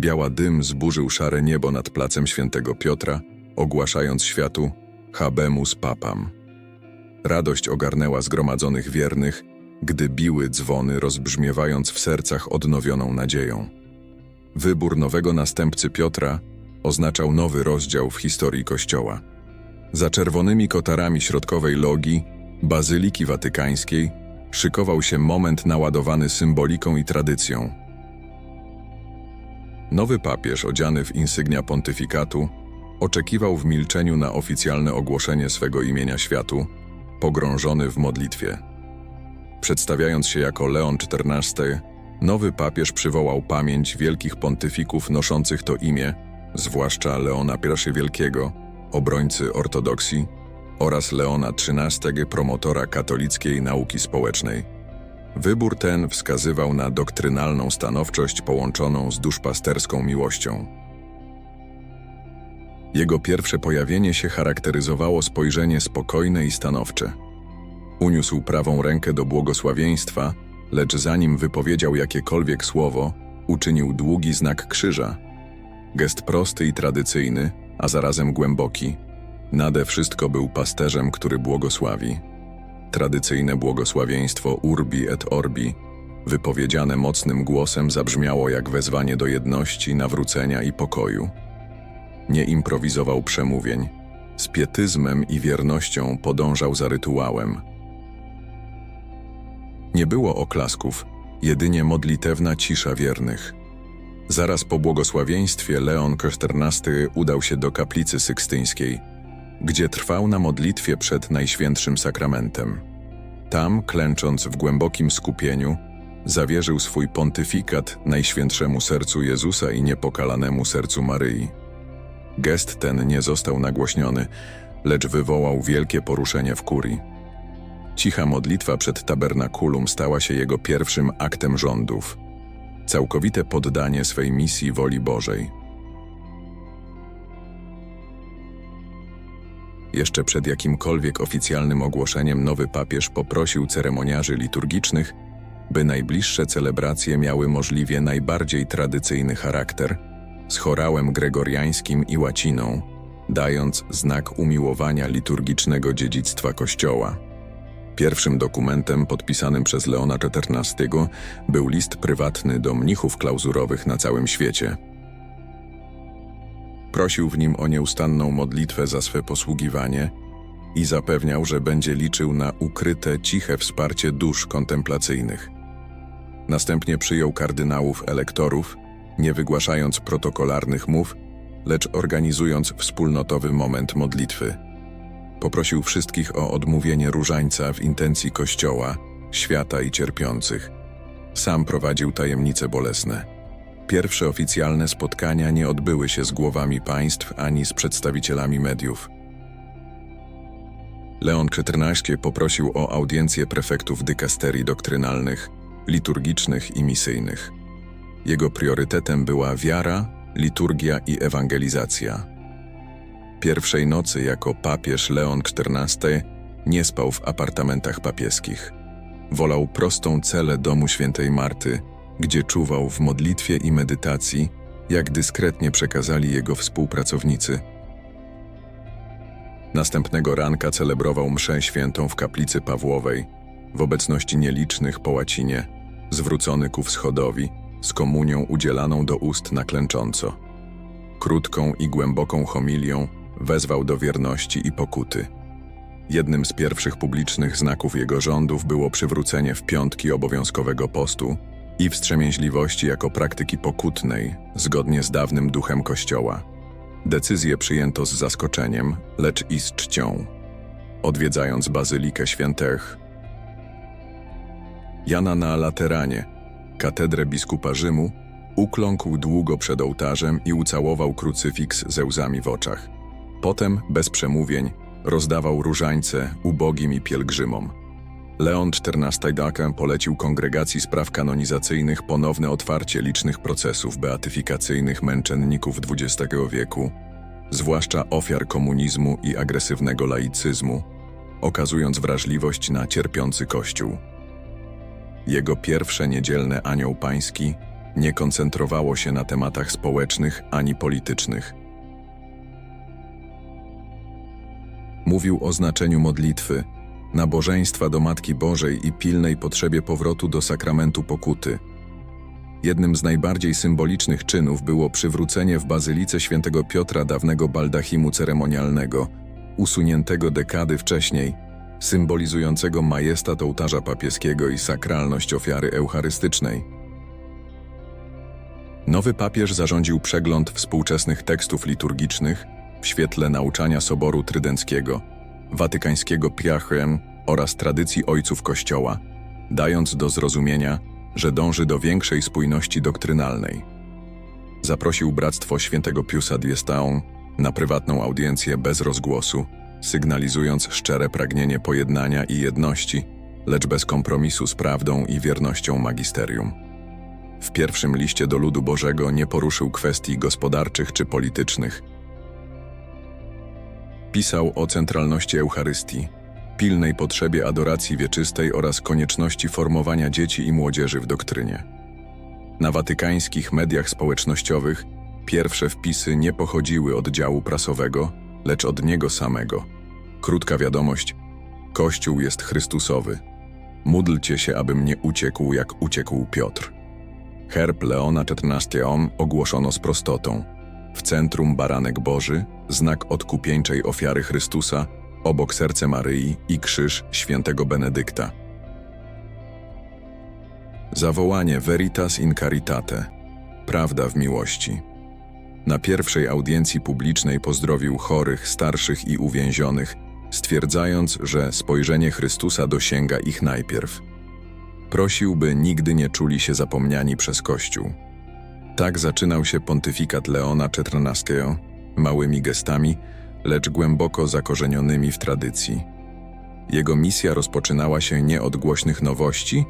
Biała dym zburzył szare niebo nad placem świętego Piotra, ogłaszając światu Habemus Papam. Radość ogarnęła zgromadzonych wiernych, gdy biły dzwony, rozbrzmiewając w sercach odnowioną nadzieją. Wybór nowego następcy Piotra oznaczał nowy rozdział w historii Kościoła. Za czerwonymi kotarami środkowej logi, Bazyliki Watykańskiej, szykował się moment naładowany symboliką i tradycją. Nowy papież, odziany w insygnia pontyfikatu, oczekiwał w milczeniu na oficjalne ogłoszenie swego imienia światu, pogrążony w modlitwie. Przedstawiając się jako Leon XIV, nowy papież przywołał pamięć wielkich pontyfików noszących to imię, zwłaszcza Leona I Wielkiego, obrońcy ortodoksji, oraz Leona XIII, promotora katolickiej nauki społecznej. Wybór ten wskazywał na doktrynalną stanowczość połączoną z duszpasterską miłością. Jego pierwsze pojawienie się charakteryzowało spojrzenie spokojne i stanowcze. Uniósł prawą rękę do błogosławieństwa, lecz zanim wypowiedział jakiekolwiek słowo, uczynił długi znak krzyża. Gest prosty i tradycyjny, a zarazem głęboki. Nade wszystko był pasterzem, który błogosławi. Tradycyjne błogosławieństwo Urbi et Orbi, wypowiedziane mocnym głosem, zabrzmiało jak wezwanie do jedności, nawrócenia i pokoju. Nie improwizował przemówień. Z pietyzmem i wiernością podążał za rytuałem. Nie było oklasków, jedynie modlitewna cisza wiernych. Zaraz po błogosławieństwie Leon XIV udał się do kaplicy sykstyńskiej, gdzie trwał na modlitwie przed Najświętszym Sakramentem. Tam, klęcząc w głębokim skupieniu, zawierzył swój pontyfikat Najświętszemu Sercu Jezusa i Niepokalanemu Sercu Maryi. Gest ten nie został nagłośniony, lecz wywołał wielkie poruszenie w kurii. Cicha modlitwa przed tabernakulum stała się jego pierwszym aktem rządów. Całkowite poddanie swej misji woli Bożej. Jeszcze przed jakimkolwiek oficjalnym ogłoszeniem nowy papież poprosił ceremoniarzy liturgicznych, by najbliższe celebracje miały możliwie najbardziej tradycyjny charakter, z chorałem gregoriańskim i łaciną, dając znak umiłowania liturgicznego dziedzictwa Kościoła. Pierwszym dokumentem podpisanym przez Leona XIV był list prywatny do mnichów klauzurowych na całym świecie. Prosił w nim o nieustanną modlitwę za swe posługiwanie i zapewniał, że będzie liczył na ukryte, ciche wsparcie dusz kontemplacyjnych. Następnie przyjął kardynałów elektorów, nie wygłaszając protokolarnych mów, lecz organizując wspólnotowy moment modlitwy. Poprosił wszystkich o odmówienie różańca w intencji Kościoła, świata i cierpiących. Sam prowadził tajemnice bolesne. Pierwsze oficjalne spotkania nie odbyły się z głowami państw ani z przedstawicielami mediów. Leon XIV poprosił o audiencję prefektów dykasterii doktrynalnych, liturgicznych i misyjnych. Jego priorytetem była wiara, liturgia i ewangelizacja. Pierwszej nocy jako papież Leon XIV nie spał w apartamentach papieskich. Wolał prostą celę domu świętej Marty, gdzie czuwał w modlitwie i medytacji, jak dyskretnie przekazali jego współpracownicy. Następnego ranka celebrował mszę świętą w kaplicy Pawłowej, w obecności nielicznych po łacinie, zwrócony ku wschodowi, z komunią udzielaną do ust na klęcząco. Krótką i głęboką homilią wezwał do wierności i pokuty. Jednym z pierwszych publicznych znaków jego rządów było przywrócenie w piątki obowiązkowego postu i wstrzemięźliwości jako praktyki pokutnej, zgodnie z dawnym duchem Kościoła. Decyzję przyjęto z zaskoczeniem, lecz i z czcią. Odwiedzając Bazylikę Świętych, Jana na Lateranie, katedrę biskupa Rzymu, ukląkł długo przed ołtarzem i ucałował krucyfiks ze łzami w oczach. Potem, bez przemówień, rozdawał różańce ubogim i pielgrzymom. Leon XIV Dakę polecił Kongregacji Spraw Kanonizacyjnych ponowne otwarcie licznych procesów beatyfikacyjnych męczenników XX wieku, zwłaszcza ofiar komunizmu i agresywnego laicyzmu, okazując wrażliwość na cierpiący Kościół. Jego pierwsze niedzielne anioł pański nie koncentrowało się na tematach społecznych ani politycznych. Mówił o znaczeniu modlitwy, nabożeństwa do Matki Bożej i pilnej potrzebie powrotu do sakramentu pokuty. Jednym z najbardziej symbolicznych czynów było przywrócenie w bazylice świętego Piotra dawnego baldachimu ceremonialnego, usuniętego dekady wcześniej, symbolizującego majestat ołtarza papieskiego i sakralność ofiary eucharystycznej. Nowy papież zarządził przegląd współczesnych tekstów liturgicznych w świetle nauczania Soboru Trydenckiego, watykańskiego Piachem oraz tradycji ojców Kościoła, dając do zrozumienia, że dąży do większej spójności doktrynalnej. Zaprosił Bractwo Świętego Piusa Diestaun na prywatną audiencję bez rozgłosu, sygnalizując szczere pragnienie pojednania i jedności, lecz bez kompromisu z prawdą i wiernością magisterium. W pierwszym liście do ludu Bożego nie poruszył kwestii gospodarczych czy politycznych. Pisał o centralności Eucharystii, pilnej potrzebie adoracji wieczystej oraz konieczności formowania dzieci i młodzieży w doktrynie. Na watykańskich mediach społecznościowych pierwsze wpisy nie pochodziły od działu prasowego, lecz od niego samego. Krótka wiadomość: Kościół jest Chrystusowy. Módlcie się, abym nie uciekł, jak uciekł Piotr. Herb Leona XIV ogłoszono z prostotą. W centrum baranek Boży, znak odkupieńczej ofiary Chrystusa, obok serce Maryi i krzyż świętego Benedykta. Zawołanie Veritas in Caritate. Prawda w miłości. Na pierwszej audiencji publicznej pozdrowił chorych, starszych i uwięzionych, stwierdzając, że spojrzenie Chrystusa dosięga ich najpierw. Prosił, by nigdy nie czuli się zapomniani przez Kościół. Tak zaczynał się pontyfikat Leona XIV, małymi gestami, lecz głęboko zakorzenionymi w tradycji. Jego misja rozpoczynała się nie od głośnych nowości,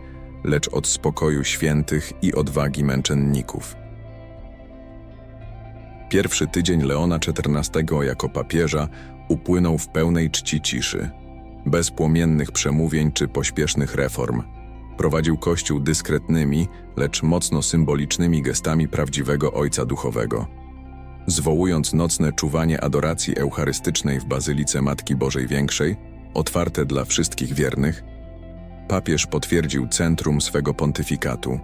lecz od spokoju świętych i odwagi męczenników. Pierwszy tydzień Leona XIV jako papieża upłynął w pełnej czci ciszy, bez płomiennych przemówień czy pośpiesznych reform. Prowadził Kościół dyskretnymi, lecz mocno symbolicznymi gestami prawdziwego Ojca Duchowego. Zwołując nocne czuwanie adoracji eucharystycznej w Bazylice Matki Bożej Większej, otwarte dla wszystkich wiernych, papież potwierdził centrum swego pontyfikatu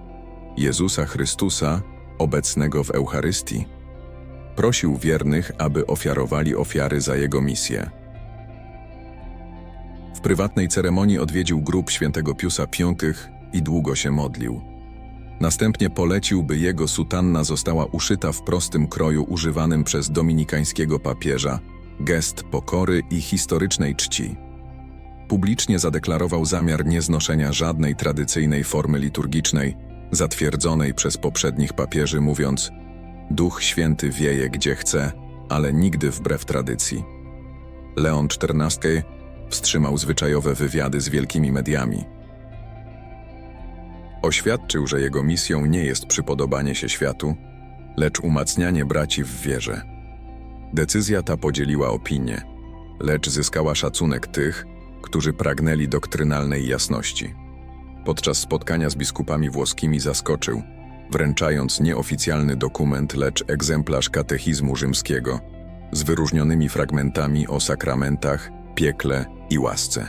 Jezusa Chrystusa, obecnego w Eucharystii. Prosił wiernych, aby ofiarowali ofiary za jego misję. W prywatnej ceremonii odwiedził grób świętego Piusa V i długo się modlił. Następnie polecił, by jego sutanna została uszyta w prostym kroju używanym przez dominikańskiego papieża, gest pokory i historycznej czci. Publicznie zadeklarował zamiar nieznoszenia żadnej tradycyjnej formy liturgicznej, zatwierdzonej przez poprzednich papieży, mówiąc: Duch Święty wieje gdzie chce, ale nigdy wbrew tradycji. Leon XIV wstrzymał zwyczajowe wywiady z wielkimi mediami. Oświadczył, że jego misją nie jest przypodobanie się światu, lecz umacnianie braci w wierze. Decyzja ta podzieliła opinię, lecz zyskała szacunek tych, którzy pragnęli doktrynalnej jasności. Podczas spotkania z biskupami włoskimi zaskoczył, wręczając nieoficjalny dokument, lecz egzemplarz katechizmu rzymskiego z wyróżnionymi fragmentami o sakramentach, piekle i łasce.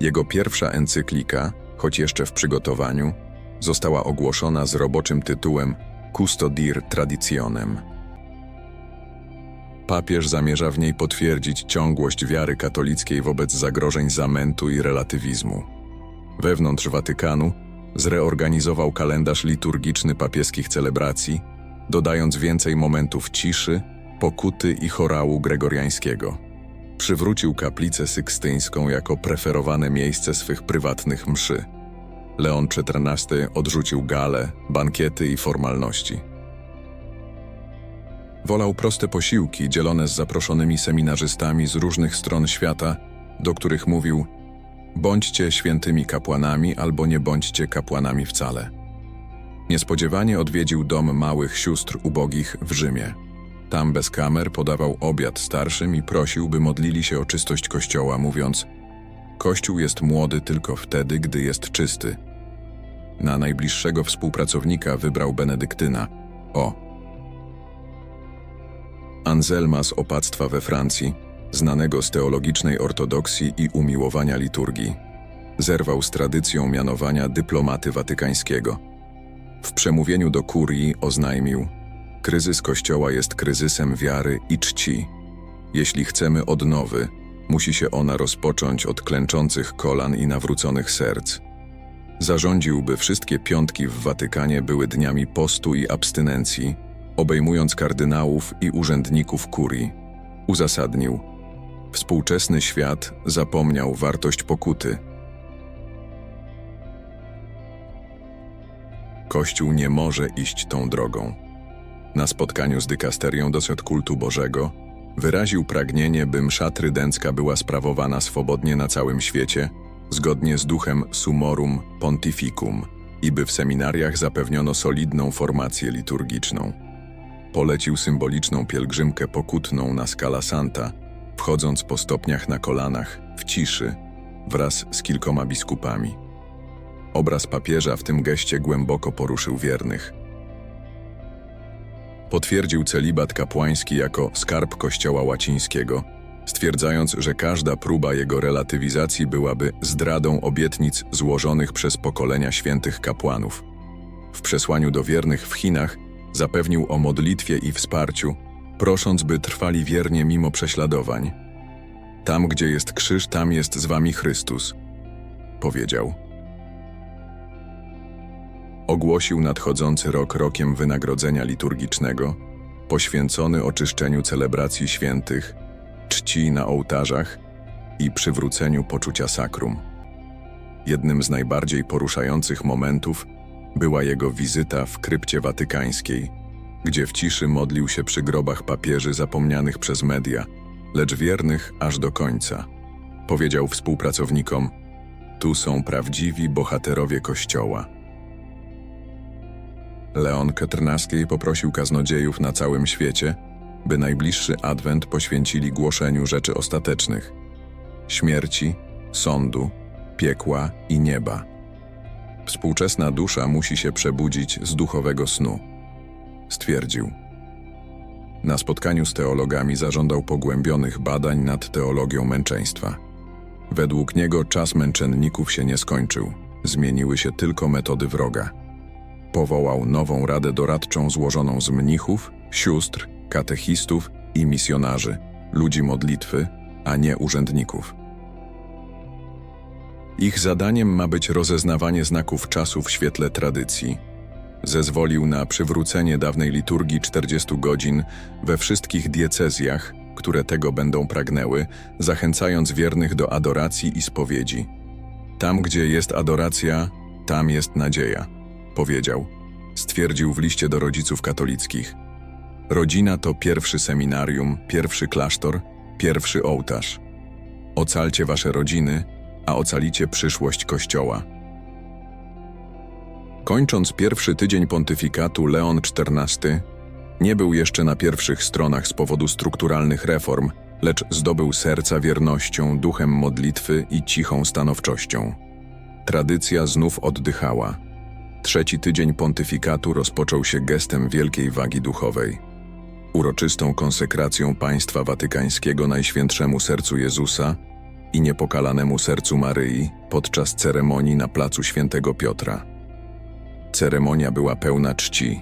Jego pierwsza encyklika, choć jeszcze w przygotowaniu, została ogłoszona z roboczym tytułem Custodir Traditionem. Papież zamierza w niej potwierdzić ciągłość wiary katolickiej wobec zagrożeń zamętu i relatywizmu. Wewnątrz Watykanu zreorganizował kalendarz liturgiczny papieskich celebracji, dodając więcej momentów ciszy, pokuty i chorału gregoriańskiego. Przywrócił kaplicę sykstyńską jako preferowane miejsce swych prywatnych mszy. Leon XIV odrzucił gale, bankiety i formalności. Wolał proste posiłki dzielone z zaproszonymi seminarzystami z różnych stron świata, do których mówił: Bądźcie świętymi kapłanami albo nie bądźcie kapłanami wcale. Niespodziewanie odwiedził dom małych sióstr ubogich w Rzymie. Tam bez kamer podawał obiad starszym i prosił, by modlili się o czystość kościoła, mówiąc: Kościół jest młody tylko wtedy, gdy jest czysty. Na najbliższego współpracownika wybrał benedyktyna. O. Anselma z opactwa we Francji, znanego z teologicznej ortodoksji i umiłowania liturgii. Zerwał z tradycją mianowania dyplomaty watykańskiego. W przemówieniu do kurii oznajmił: Kryzys Kościoła jest kryzysem wiary i czci. Jeśli chcemy odnowy, musi się ona rozpocząć od klęczących kolan i nawróconych serc. Zarządził, by wszystkie piątki w Watykanie były dniami postu i abstynencji, obejmując kardynałów i urzędników kurii. Uzasadnił: Współczesny świat zapomniał wartość pokuty. Kościół nie może iść tą drogą. Na spotkaniu z dykasterią do kultu Bożego wyraził pragnienie, by msza trydencka była sprawowana swobodnie na całym świecie, zgodnie z duchem Sumorum Pontificum i by w seminariach zapewniono solidną formację liturgiczną. Polecił symboliczną pielgrzymkę pokutną na Scala Santa, wchodząc po stopniach na kolanach, w ciszy, wraz z kilkoma biskupami. Obraz papieża w tym geście głęboko poruszył wiernych. Potwierdził celibat kapłański jako skarb Kościoła łacińskiego, stwierdzając, że każda próba jego relatywizacji byłaby zdradą obietnic złożonych przez pokolenia świętych kapłanów. W przesłaniu do wiernych w Chinach zapewnił o modlitwie i wsparciu, prosząc, by trwali wiernie mimo prześladowań. Tam, gdzie jest krzyż, tam jest z wami Chrystus, powiedział. Ogłosił nadchodzący rok rokiem wynagrodzenia liturgicznego, poświęcony oczyszczeniu celebracji świętych, czci na ołtarzach i przywróceniu poczucia sakrum. Jednym z najbardziej poruszających momentów była jego wizyta w krypcie watykańskiej, gdzie w ciszy modlił się przy grobach papieży zapomnianych przez media, lecz wiernych aż do końca. Powiedział współpracownikom: Tu są prawdziwi bohaterowie Kościoła. Leon XIV poprosił kaznodziejów na całym świecie, by najbliższy adwent poświęcili głoszeniu rzeczy ostatecznych śmierci, sądu, piekła i nieba. Współczesna dusza musi się przebudzić z duchowego snu, stwierdził. Na spotkaniu z teologami zażądał pogłębionych badań nad teologią męczeństwa. Według niego czas męczenników się nie skończył, zmieniły się tylko metody wroga. Powołał nową radę doradczą złożoną z mnichów, sióstr, katechistów i misjonarzy, ludzi modlitwy, a nie urzędników. Ich zadaniem ma być rozeznawanie znaków czasu w świetle tradycji. Zezwolił na przywrócenie dawnej liturgii 40 godzin we wszystkich diecezjach, które tego będą pragnęły, zachęcając wiernych do adoracji i spowiedzi. Tam, gdzie jest adoracja, tam jest nadzieja, powiedział. Stwierdził w liście do rodziców katolickich. Rodzina to pierwszy seminarium, pierwszy klasztor, pierwszy ołtarz. Ocalcie wasze rodziny, a ocalicie przyszłość Kościoła. Kończąc pierwszy tydzień pontyfikatu, Leon XIV nie był jeszcze na pierwszych stronach z powodu strukturalnych reform, lecz zdobył serca wiernością, duchem modlitwy i cichą stanowczością. Tradycja znów oddychała. Trzeci tydzień pontyfikatu rozpoczął się gestem wielkiej wagi duchowej. Uroczystą konsekracją państwa watykańskiego Najświętszemu Sercu Jezusa i niepokalanemu sercu Maryi podczas ceremonii na placu Świętego Piotra. Ceremonia była pełna czci.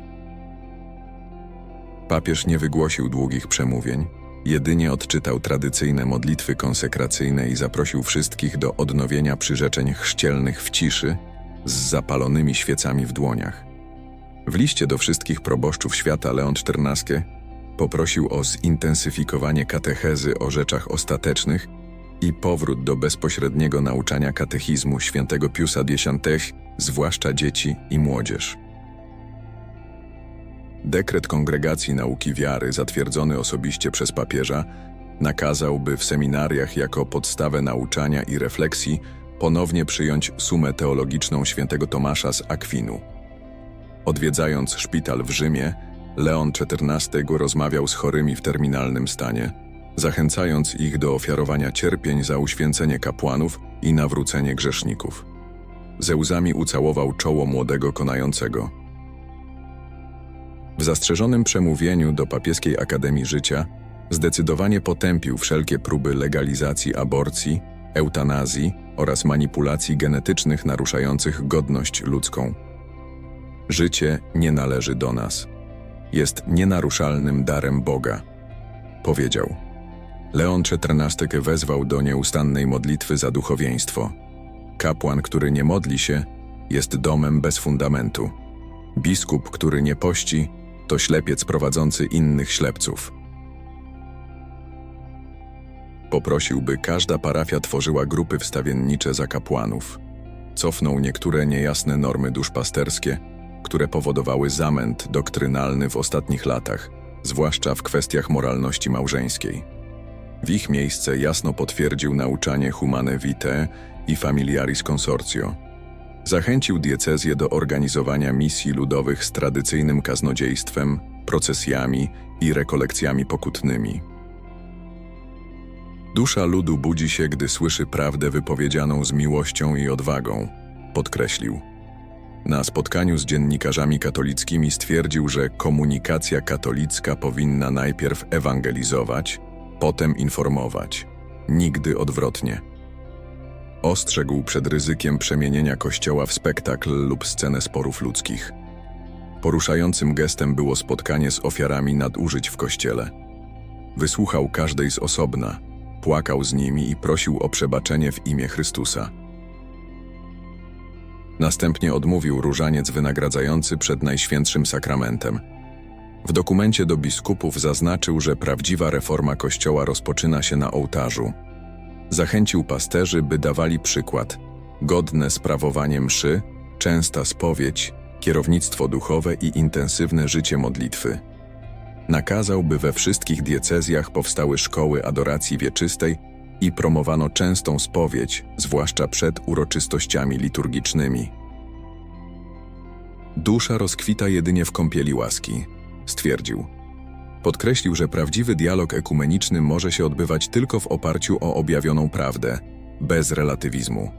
Papież nie wygłosił długich przemówień, jedynie odczytał tradycyjne modlitwy konsekracyjne i zaprosił wszystkich do odnowienia przyrzeczeń chrzcielnych w ciszy z zapalonymi świecami w dłoniach. W liście do wszystkich proboszczów świata Leon XIV poprosił o zintensyfikowanie katechezy o rzeczach ostatecznych i powrót do bezpośredniego nauczania katechizmu świętego Piusa X, zwłaszcza dzieci i młodzież. Dekret Kongregacji Nauki Wiary, zatwierdzony osobiście przez papieża, nakazał, by w seminariach jako podstawę nauczania i refleksji ponownie przyjąć sumę teologiczną świętego Tomasza z Akwinu. Odwiedzając szpital w Rzymie, Leon XIV rozmawiał z chorymi w terminalnym stanie – zachęcając ich do ofiarowania cierpień za uświęcenie kapłanów i nawrócenie grzeszników. ze łzami ucałował czoło młodego konającego. W zastrzeżonym przemówieniu do Papieskiej Akademii Życia zdecydowanie potępił wszelkie próby legalizacji aborcji, eutanazji oraz manipulacji genetycznych naruszających godność ludzką. Życie nie należy do nas. Jest nienaruszalnym darem Boga, powiedział. Leon XIV wezwał do nieustannej modlitwy za duchowieństwo. Kapłan, który nie modli się, jest domem bez fundamentu. Biskup, który nie pości, to ślepiec prowadzący innych ślepców. Poprosił, by każda parafia tworzyła grupy wstawiennicze za kapłanów. Cofnął niektóre niejasne normy duszpasterskie, które powodowały zamęt doktrynalny w ostatnich latach, zwłaszcza w kwestiach moralności małżeńskiej. W ich miejsce jasno potwierdził nauczanie Humane Vitae i Familiaris Consortio. Zachęcił diecezję do organizowania misji ludowych z tradycyjnym kaznodziejstwem, procesjami i rekolekcjami pokutnymi. Dusza ludu budzi się, gdy słyszy prawdę wypowiedzianą z miłością i odwagą, podkreślił. Na spotkaniu z dziennikarzami katolickimi stwierdził, że komunikacja katolicka powinna najpierw ewangelizować, potem informować, nigdy odwrotnie. Ostrzegł przed ryzykiem przemienienia kościoła w spektakl lub scenę sporów ludzkich. Poruszającym gestem było spotkanie z ofiarami nadużyć w kościele. Wysłuchał każdej z osobna, płakał z nimi i prosił o przebaczenie w imię Chrystusa. Następnie odmówił różaniec wynagradzający przed Najświętszym Sakramentem. W dokumencie do biskupów zaznaczył, że prawdziwa reforma Kościoła rozpoczyna się na ołtarzu. Zachęcił pasterzy, by dawali przykład, godne sprawowanie mszy, częsta spowiedź, kierownictwo duchowe i intensywne życie modlitwy. Nakazał, by we wszystkich diecezjach powstały szkoły adoracji wieczystej i promowano częstą spowiedź, zwłaszcza przed uroczystościami liturgicznymi. Dusza rozkwita jedynie w kąpieli łaski, stwierdził. Podkreślił, że prawdziwy dialog ekumeniczny może się odbywać tylko w oparciu o objawioną prawdę, bez relatywizmu.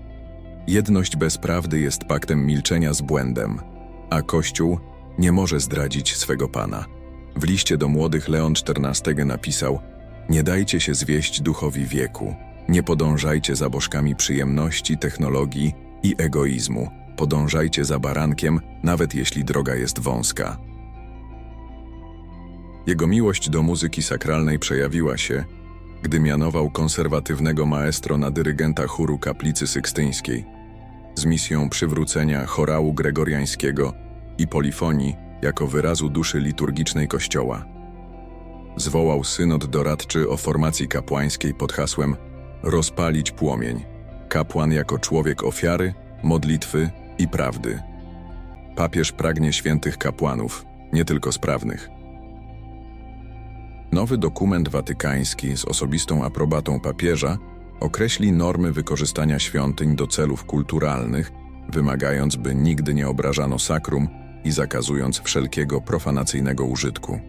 Jedność bez prawdy jest paktem milczenia z błędem, a Kościół nie może zdradzić swego Pana. W liście do młodych Leon XIV napisał: Nie dajcie się zwieść duchowi wieku, nie podążajcie za bożkami przyjemności, technologii i egoizmu. Podążajcie za barankiem, nawet jeśli droga jest wąska. Jego miłość do muzyki sakralnej przejawiła się, gdy mianował konserwatywnego maestro na dyrygenta chóru kaplicy sykstyńskiej z misją przywrócenia chorału gregoriańskiego i polifonii jako wyrazu duszy liturgicznej Kościoła. Zwołał synod doradczy o formacji kapłańskiej pod hasłem Rozpalić płomień. Kapłan jako człowiek ofiary, modlitwy i prawdy. Papież pragnie świętych kapłanów, nie tylko sprawnych. Nowy dokument watykański z osobistą aprobatą papieża określi normy wykorzystania świątyń do celów kulturalnych, wymagając, by nigdy nie obrażano sakrum i zakazując wszelkiego profanacyjnego użytku.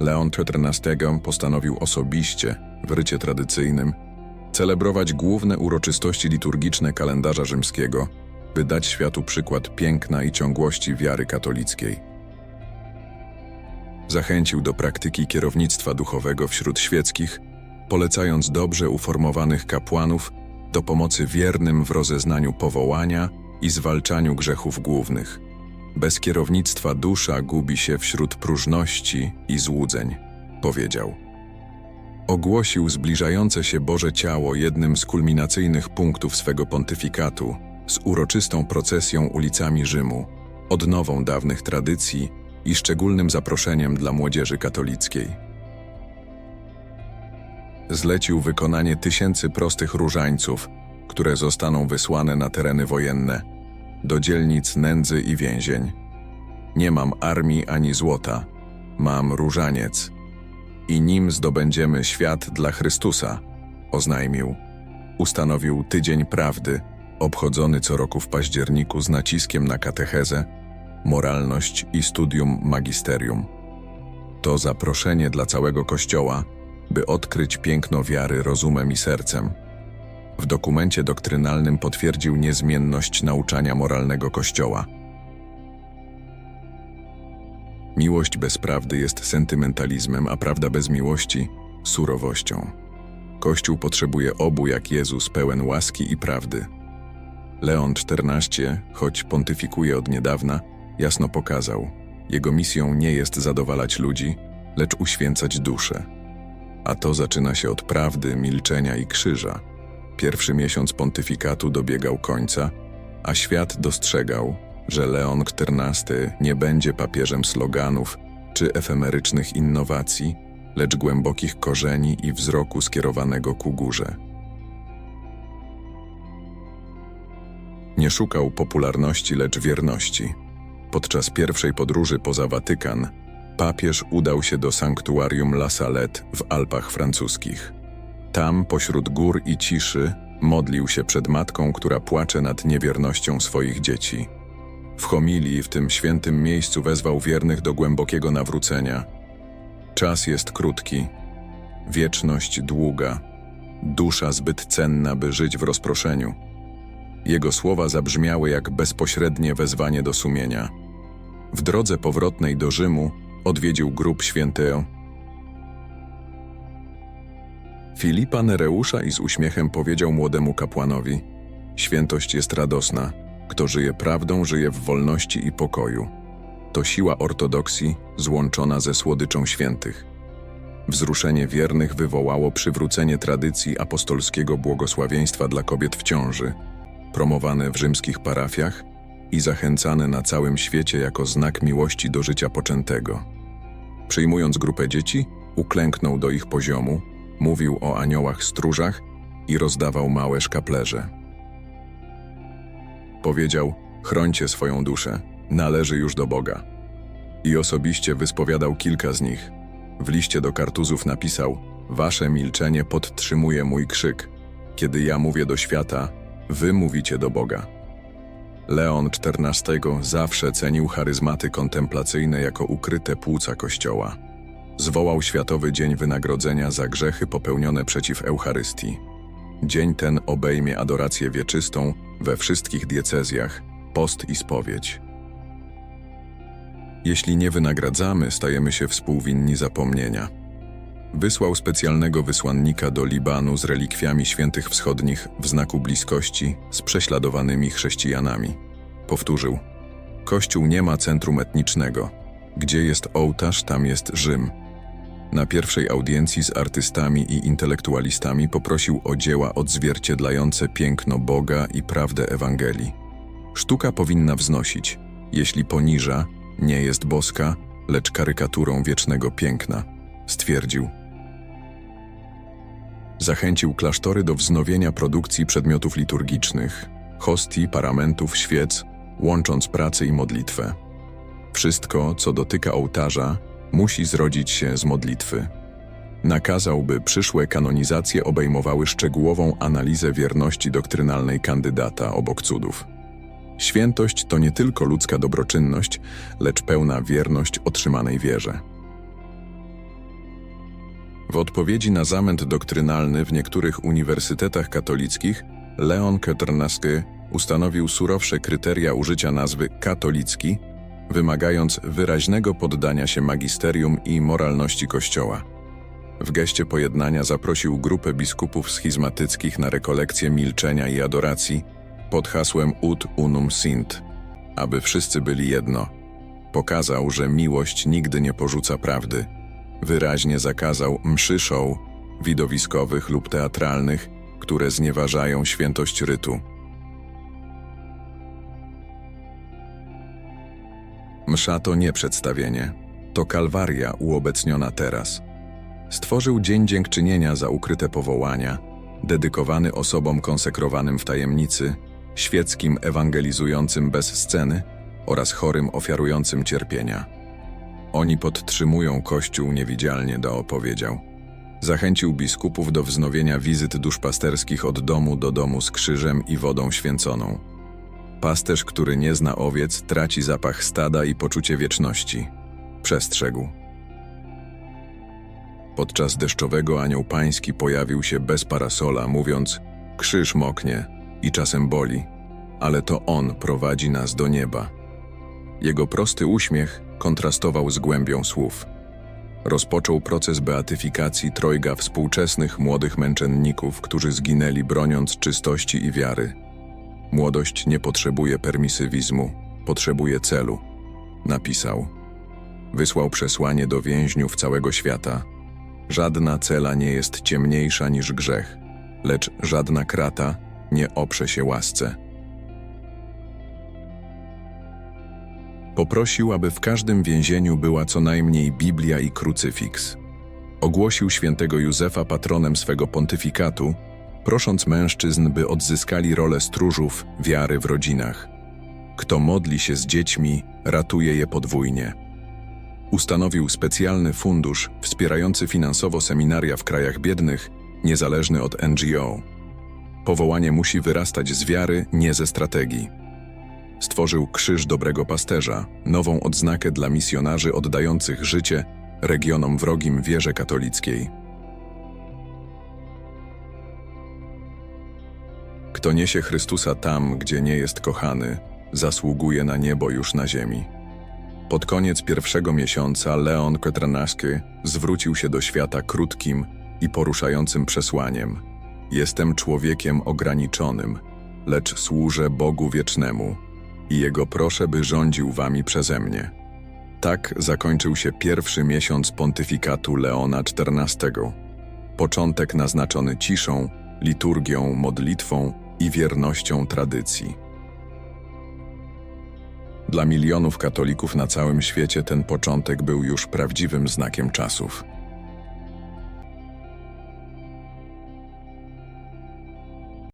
Leon XIV postanowił osobiście, w rycie tradycyjnym, celebrować główne uroczystości liturgiczne kalendarza rzymskiego, by dać światu przykład piękna i ciągłości wiary katolickiej. Zachęcił do praktyki kierownictwa duchowego wśród świeckich, polecając dobrze uformowanych kapłanów do pomocy wiernym w rozeznaniu powołania i zwalczaniu grzechów głównych. Bez kierownictwa dusza gubi się wśród próżności i złudzeń, powiedział. Ogłosił zbliżające się Boże Ciało jednym z kulminacyjnych punktów swego pontyfikatu, z uroczystą procesją ulicami Rzymu, odnową dawnych tradycji i szczególnym zaproszeniem dla młodzieży katolickiej. Zlecił wykonanie tysięcy prostych różańców, które zostaną wysłane na tereny wojenne, do dzielnic nędzy i więzień. Nie mam armii ani złota, mam różaniec i nim zdobędziemy świat dla Chrystusa, oznajmił. Ustanowił Tydzień Prawdy, obchodzony co roku w październiku z naciskiem na katechezę, moralność i studium magisterium. To zaproszenie dla całego Kościoła, by odkryć piękno wiary rozumem i sercem. W dokumencie doktrynalnym potwierdził niezmienność nauczania moralnego Kościoła. Miłość bez prawdy jest sentymentalizmem, a prawda bez miłości surowością. Kościół potrzebuje obu jak Jezus, pełen łaski i prawdy. Leon XIV, choć pontyfikuje od niedawna, jasno pokazał, jego misją nie jest zadowalać ludzi, lecz uświęcać duszę. A to zaczyna się od prawdy, milczenia i krzyża. Pierwszy miesiąc pontyfikatu dobiegał końca, a świat dostrzegał, że Leon XIV nie będzie papieżem sloganów czy efemerycznych innowacji, lecz głębokich korzeni i wzroku skierowanego ku górze. Nie szukał popularności, lecz wierności. Podczas pierwszej podróży poza Watykan, papież udał się do sanktuarium La Salette w Alpach francuskich. Tam, pośród gór i ciszy, modlił się przed matką, która płacze nad niewiernością swoich dzieci. W homilii w tym świętym miejscu wezwał wiernych do głębokiego nawrócenia. Czas jest krótki, wieczność długa, dusza zbyt cenna, by żyć w rozproszeniu. Jego słowa zabrzmiały jak bezpośrednie wezwanie do sumienia. W drodze powrotnej do Rzymu odwiedził grób świętego Filipa Nereusza i z uśmiechem powiedział młodemu kapłanowi: Świętość jest radosna. Kto żyje prawdą, żyje w wolności i pokoju. To siła ortodoksji złączona ze słodyczą świętych. Wzruszenie wiernych wywołało przywrócenie tradycji apostolskiego błogosławieństwa dla kobiet w ciąży, promowane w rzymskich parafiach i zachęcane na całym świecie jako znak miłości do życia poczętego. Przyjmując grupę dzieci, uklęknął do ich poziomu, mówił o aniołach stróżach i rozdawał małe szkaplerze. Powiedział: Chrońcie swoją duszę, należy już do Boga. I osobiście wyspowiadał kilka z nich. W liście do kartuzów napisał: Wasze milczenie podtrzymuje mój krzyk. Kiedy ja mówię do świata, wy mówicie do Boga. Leon XIV zawsze cenił charyzmaty kontemplacyjne jako ukryte płuca Kościoła. Zwołał Światowy Dzień Wynagrodzenia za grzechy popełnione przeciw Eucharystii. Dzień ten obejmie adorację wieczystą we wszystkich diecezjach, post i spowiedź. Jeśli nie wynagradzamy, stajemy się współwinni zapomnienia. Wysłał specjalnego wysłannika do Libanu z relikwiami świętych wschodnich w znaku bliskości z prześladowanymi chrześcijanami. Powtórzył: Kościół nie ma centrum etnicznego. Gdzie jest ołtarz, tam jest Rzym. Na pierwszej audiencji z artystami i intelektualistami poprosił o dzieła odzwierciedlające piękno Boga i prawdę Ewangelii. Sztuka powinna wznosić, jeśli poniża, nie jest boska, lecz karykaturą wiecznego piękna, stwierdził. Zachęcił klasztory do wznowienia produkcji przedmiotów liturgicznych, hostii, paramentów, świec, łącząc pracę i modlitwę. Wszystko, co dotyka ołtarza, musi zrodzić się z modlitwy. Nakazał, by przyszłe kanonizacje obejmowały szczegółową analizę wierności doktrynalnej kandydata obok cudów. Świętość to nie tylko ludzka dobroczynność, lecz pełna wierność otrzymanej wierze. W odpowiedzi na zamęt doktrynalny w niektórych uniwersytetach katolickich, Leon XIV ustanowił surowsze kryteria użycia nazwy katolicki, wymagając wyraźnego poddania się magisterium i moralności Kościoła. W geście pojednania zaprosił grupę biskupów schizmatyckich na rekolekcję milczenia i adoracji pod hasłem Ut unum sint, aby wszyscy byli jedno. Pokazał, że miłość nigdy nie porzuca prawdy. Wyraźnie zakazał mszy show, widowiskowych lub teatralnych, które znieważają świętość rytu. Msza to nie przedstawienie, to kalwaria uobecniona teraz. Stworzył Dzień Dziękczynienia za ukryte powołania, dedykowany osobom konsekrowanym w tajemnicy, świeckim ewangelizującym bez sceny oraz chorym ofiarującym cierpienia. Oni podtrzymują Kościół niewidzialnie, do opowiedział. Zachęcił biskupów do wznowienia wizyt duszpasterskich od domu do domu z krzyżem i wodą święconą. Pasterz, który nie zna owiec, traci zapach stada i poczucie wieczności. Przestrzegł. Podczas deszczowego anioł pański pojawił się bez parasola, mówiąc: Krzyż moknie i czasem boli, ale to On prowadzi nas do nieba. Jego prosty uśmiech kontrastował z głębią słów. Rozpoczął proces beatyfikacji trojga współczesnych młodych męczenników, którzy zginęli broniąc czystości i wiary. Młodość nie potrzebuje permisywizmu, potrzebuje celu, napisał. Wysłał przesłanie do więźniów całego świata. Żadna cela nie jest ciemniejsza niż grzech, lecz żadna krata nie oprze się łasce. Poprosił, aby w każdym więzieniu była co najmniej Biblia i krucyfiks. Ogłosił świętego Józefa patronem swego pontyfikatu, prosząc mężczyzn, by odzyskali rolę stróżów wiary w rodzinach. Kto modli się z dziećmi, ratuje je podwójnie. Ustanowił specjalny fundusz wspierający finansowo seminaria w krajach biednych, niezależny od NGO. Powołanie musi wyrastać z wiary, nie ze strategii. Stworzył Krzyż Dobrego Pasterza, nową odznakę dla misjonarzy oddających życie regionom wrogim wierze katolickiej. Kto niesie Chrystusa tam, gdzie nie jest kochany, zasługuje na niebo już na ziemi. Pod koniec pierwszego miesiąca Leon Kotranaski zwrócił się do świata krótkim i poruszającym przesłaniem: Jestem człowiekiem ograniczonym, lecz służę Bogu wiecznemu i Jego proszę, by rządził wami przeze mnie. Tak zakończył się pierwszy miesiąc pontyfikatu Leona XIV. Początek naznaczony ciszą, liturgią, modlitwą i wiernością tradycji. Dla milionów katolików na całym świecie ten początek był już prawdziwym znakiem czasów.